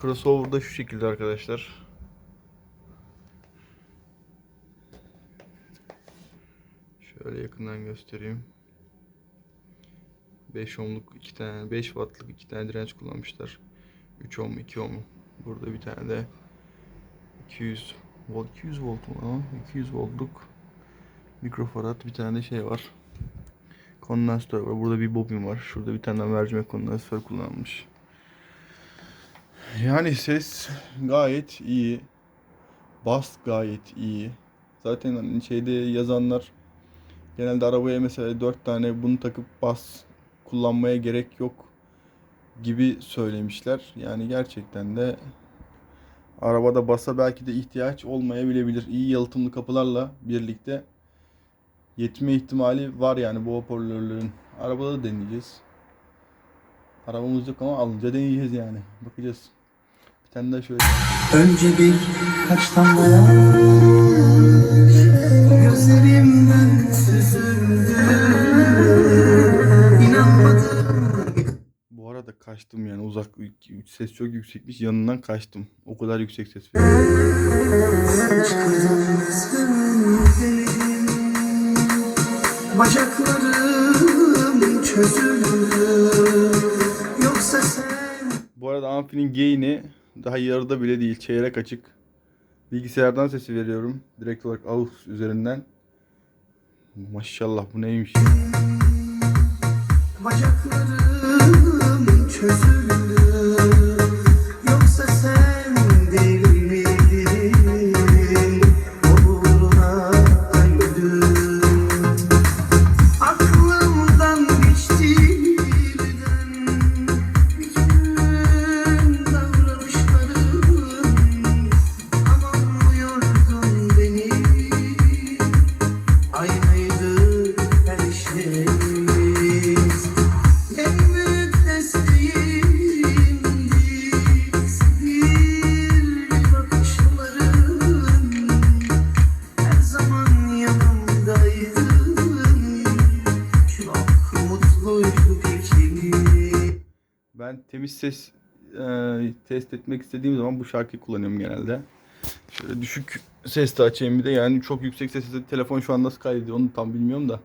Crossover da şu şekilde arkadaşlar. Şöyle yakından göstereyim. 5 ohmluk iki tane 5 wattlık iki tane direnç kullanmışlar. 3 ohm 2 ohm. Burada bir tane de 200 volt 200 volt mu ama 200 voltluk mikrofarad bir tane de şey var. Kondansatör var. Burada bir bobin var. Şurada bir tane mercimek kondansatör kullanılmış. Yani ses gayet iyi. Bas gayet iyi. Zaten hani şeyde yazanlar genelde arabaya mesela 4 tane bunu takıp bas kullanmaya gerek yok gibi söylemişler. Yani gerçekten de arabada basa belki de ihtiyaç olmayabilebilir. İyi yalıtımlı kapılarla birlikte yetme ihtimali var yani bu hoparlörlerin. Arabada da deneyeceğiz. Arabamız yok ama alınca deneyeceğiz yani. Bakacağız. Bir tane daha şöyle. Önce bir kaç damla Gözlerimden süzüldü İnanmadım Bu arada kaçtım yani uzak ses çok yüksekmiş yanından kaçtım. O kadar yüksek ses. Bacaklarım çözüldü Yoksa sen Bu arada amfinin gain'i daha yarıda bile değil. Çeyrek açık. Bilgisayardan sesi veriyorum. Direkt olarak AUX üzerinden. Maşallah bu neymiş? Bacaklarım çözüldü Ben temiz ses e, test etmek istediğim zaman bu şarkıyı kullanıyorum genelde. Şöyle düşük sesle açayım bir de yani çok yüksek sesle telefon şu an nasıl kaydediyor onu tam bilmiyorum da.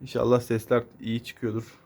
İnşallah sesler iyi çıkıyordur.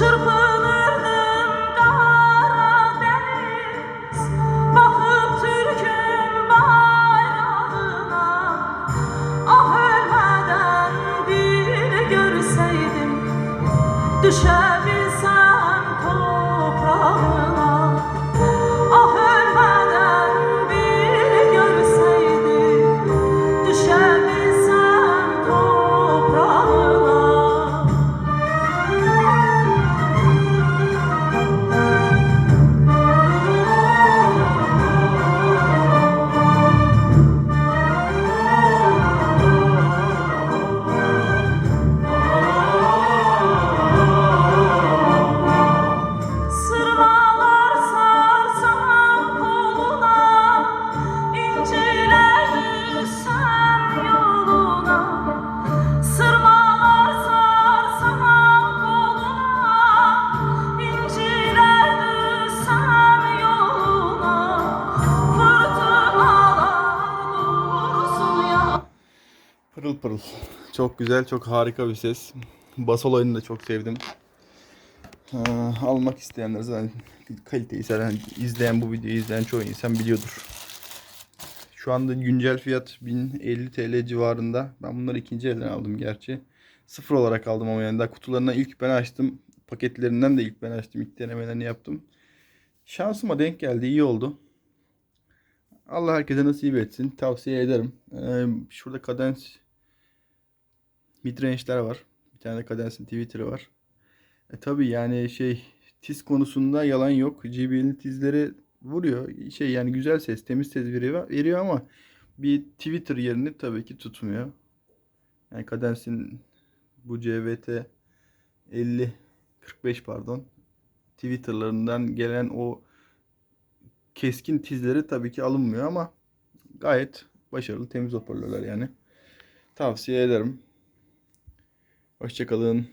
Çırpınırdım Pırıl. Çok güzel, çok harika bir ses. Bas olayını da çok sevdim. Ee, almak isteyenler zaten kaliteyi zaten izleyen bu videoyu izleyen çoğu insan biliyordur. Şu anda güncel fiyat 1050 TL civarında. Ben bunları ikinci elden aldım gerçi. Sıfır olarak aldım ama yani daha kutularından ilk ben açtım. Paketlerinden de ilk ben açtım. İlk denemelerini yaptım. Şansıma denk geldi. iyi oldu. Allah herkese nasip etsin. Tavsiye ederim. Ee, şurada kadens midrange'ler var. Bir tane de Cadence'in Twitter'ı var. E tabii yani şey tiz konusunda yalan yok. JBL'in tizleri vuruyor. Şey yani güzel ses, temiz ses veriyor, veriyor ama bir Twitter yerini tabii ki tutmuyor. Yani Cadence'in bu CVT 50 45 pardon Twitter'larından gelen o keskin tizleri tabii ki alınmıyor ama gayet başarılı temiz hoparlörler yani. Tavsiye ederim. Hoşçakalın.